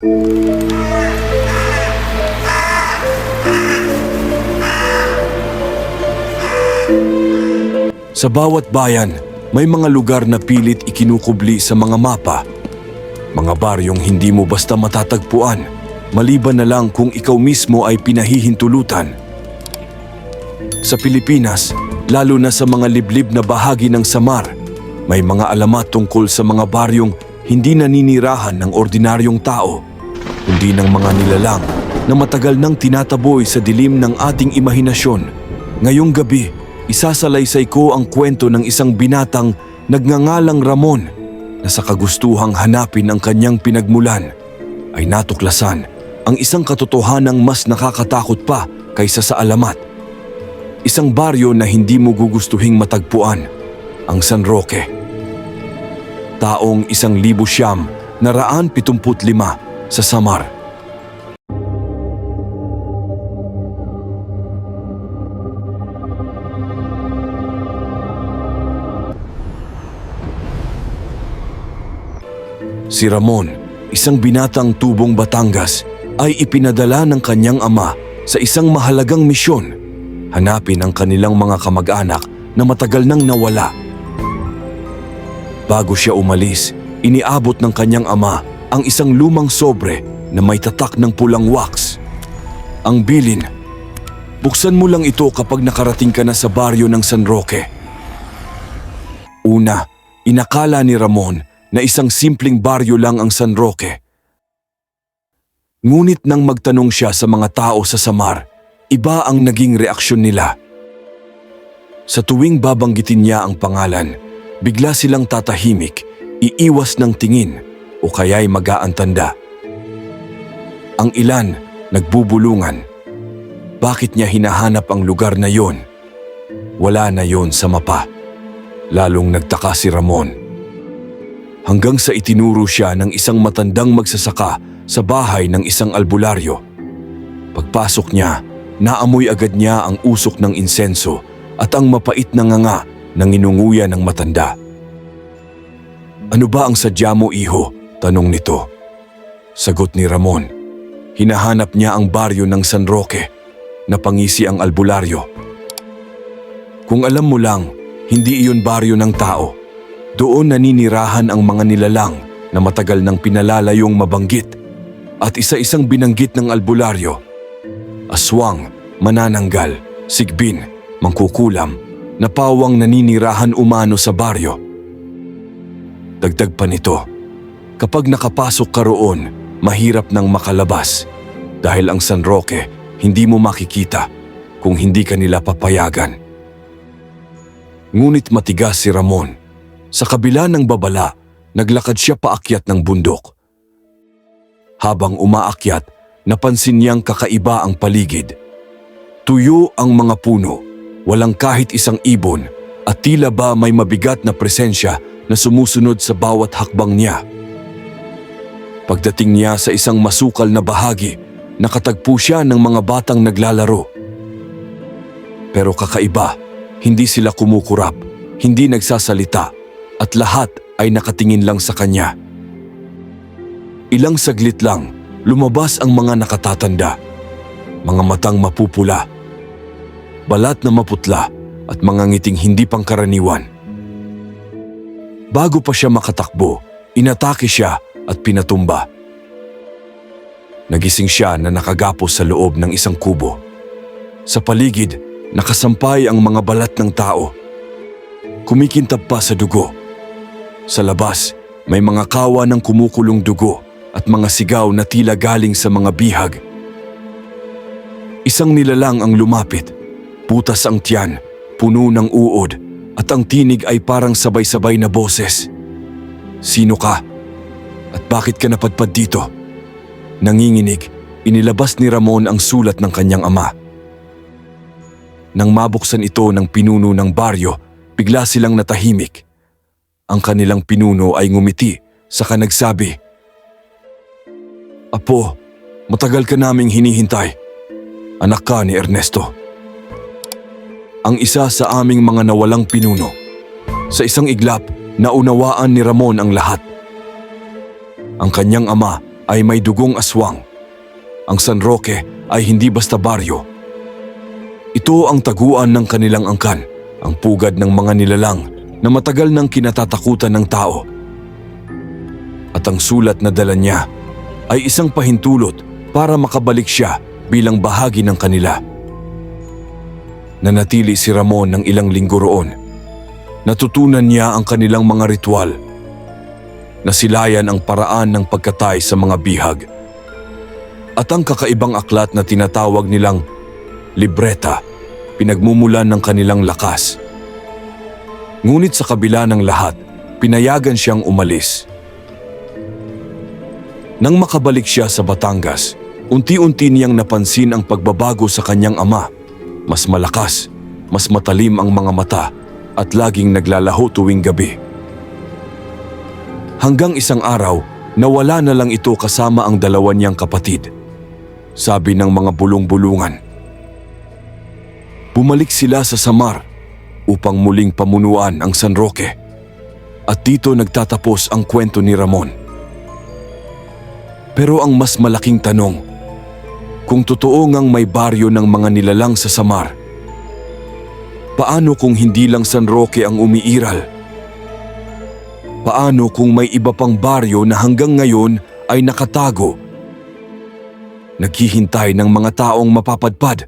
Sa bawat bayan, may mga lugar na pilit ikinukubli sa mga mapa. Mga baryong hindi mo basta matatagpuan, maliban na lang kung ikaw mismo ay pinahihintulutan. Sa Pilipinas, lalo na sa mga liblib na bahagi ng Samar, may mga alamat tungkol sa mga baryong hindi naninirahan ng ordinaryong tao, kundi ng mga nilalang na matagal nang tinataboy sa dilim ng ating imahinasyon. Ngayong gabi, isasalaysay ko ang kwento ng isang binatang nagngangalang Ramon na sa kagustuhang hanapin ang kanyang pinagmulan ay natuklasan ang isang katotohanang mas nakakatakot pa kaysa sa alamat. Isang baryo na hindi mo gugustuhing matagpuan, ang San Roque. Taong isang libo siyam na raan pitumput lima sa Samar. Si Ramon, isang binatang tubong Batangas, ay ipinadala ng kanyang ama sa isang mahalagang misyon. Hanapin ang kanilang mga kamag-anak na matagal nang nawala. Bago siya umalis, iniabot ng kanyang ama ang isang lumang sobre na may tatak ng pulang wax. Ang bilin, buksan mo lang ito kapag nakarating ka na sa baryo ng San Roque. Una, inakala ni Ramon na isang simpleng baryo lang ang San Roque. Ngunit nang magtanong siya sa mga tao sa Samar, iba ang naging reaksyon nila. Sa tuwing babanggitin niya ang pangalan, bigla silang tatahimik, iiwas ng tingin o kaya'y mag-aantanda. Ang ilan nagbubulungan. Bakit niya hinahanap ang lugar na yon? Wala na yon sa mapa. Lalong nagtaka si Ramon hanggang sa itinuro siya ng isang matandang magsasaka sa bahay ng isang albularyo. Pagpasok niya, naamoy agad niya ang usok ng insenso at ang mapait na nganga ng inunguya ng matanda. Ano ba ang sadya mo, iho? Tanong nito. Sagot ni Ramon. Hinahanap niya ang baryo ng San Roque. Napangisi ang albularyo. Kung alam mo lang, hindi iyon baryo ng tao. Doon naninirahan ang mga nilalang na matagal nang pinalalayong mabanggit at isa-isang binanggit ng albularyo. Aswang, manananggal, sigbin, mangkukulam, na pawang naninirahan umano sa baryo. Dagdag pa nito, kapag nakapasok ka roon, mahirap nang makalabas dahil ang San Roque hindi mo makikita kung hindi ka nila papayagan. Ngunit matigas si Ramon sa kabila ng babala, naglakad siya paakyat ng bundok. Habang umaakyat, napansin niyang kakaiba ang paligid. Tuyo ang mga puno, walang kahit isang ibon at tila ba may mabigat na presensya na sumusunod sa bawat hakbang niya. Pagdating niya sa isang masukal na bahagi, nakatagpo siya ng mga batang naglalaro. Pero kakaiba, hindi sila kumukurap, hindi nagsasalita at lahat ay nakatingin lang sa kanya. Ilang saglit lang, lumabas ang mga nakatatanda. Mga matang mapupula, balat na maputla at mga ngiting hindi pangkaraniwan. Bago pa siya makatakbo, inatake siya at pinatumba. Nagising siya na nakagapos sa loob ng isang kubo. Sa paligid, nakasampay ang mga balat ng tao. Kumikintab pa sa dugo. Sa labas, may mga kawa ng kumukulong dugo at mga sigaw na tila galing sa mga bihag. Isang nilalang ang lumapit. Putas ang tiyan, puno ng uod at ang tinig ay parang sabay-sabay na boses. Sino ka? Bakit ka napadpad dito? Nanginginig, inilabas ni Ramon ang sulat ng kanyang ama. Nang mabuksan ito ng pinuno ng baryo, bigla silang natahimik. Ang kanilang pinuno ay ngumiti saka nagsabi, Apo, matagal ka naming hinihintay. Anak ka ni Ernesto. Ang isa sa aming mga nawalang pinuno. Sa isang iglap, naunawaan ni Ramon ang lahat. Ang kanyang ama ay may dugong aswang. Ang San Roque ay hindi basta baryo. Ito ang taguan ng kanilang angkan, ang pugad ng mga nilalang na matagal nang kinatatakutan ng tao. At ang sulat na dala niya ay isang pahintulot para makabalik siya bilang bahagi ng kanila. Nanatili si Ramon ng ilang linggo roon. Natutunan niya ang kanilang mga ritual. Nasilayan ang paraan ng pagkatay sa mga bihag. At ang kakaibang aklat na tinatawag nilang libreta, pinagmumulan ng kanilang lakas. Ngunit sa kabila ng lahat, pinayagan siyang umalis. Nang makabalik siya sa Batangas, unti-unti niyang napansin ang pagbabago sa kanyang ama. Mas malakas, mas matalim ang mga mata at laging naglalaho tuwing gabi. Hanggang isang araw, nawala na lang ito kasama ang dalawa niyang kapatid. Sabi ng mga bulong-bulungan. Bumalik sila sa Samar upang muling pamunuan ang San Roque. At dito nagtatapos ang kwento ni Ramon. Pero ang mas malaking tanong, kung totoo ngang may baryo ng mga nilalang sa Samar, paano kung hindi lang San Roque ang umiiral? Paano kung may iba pang baryo na hanggang ngayon ay nakatago? Naghihintay ng mga taong mapapadpad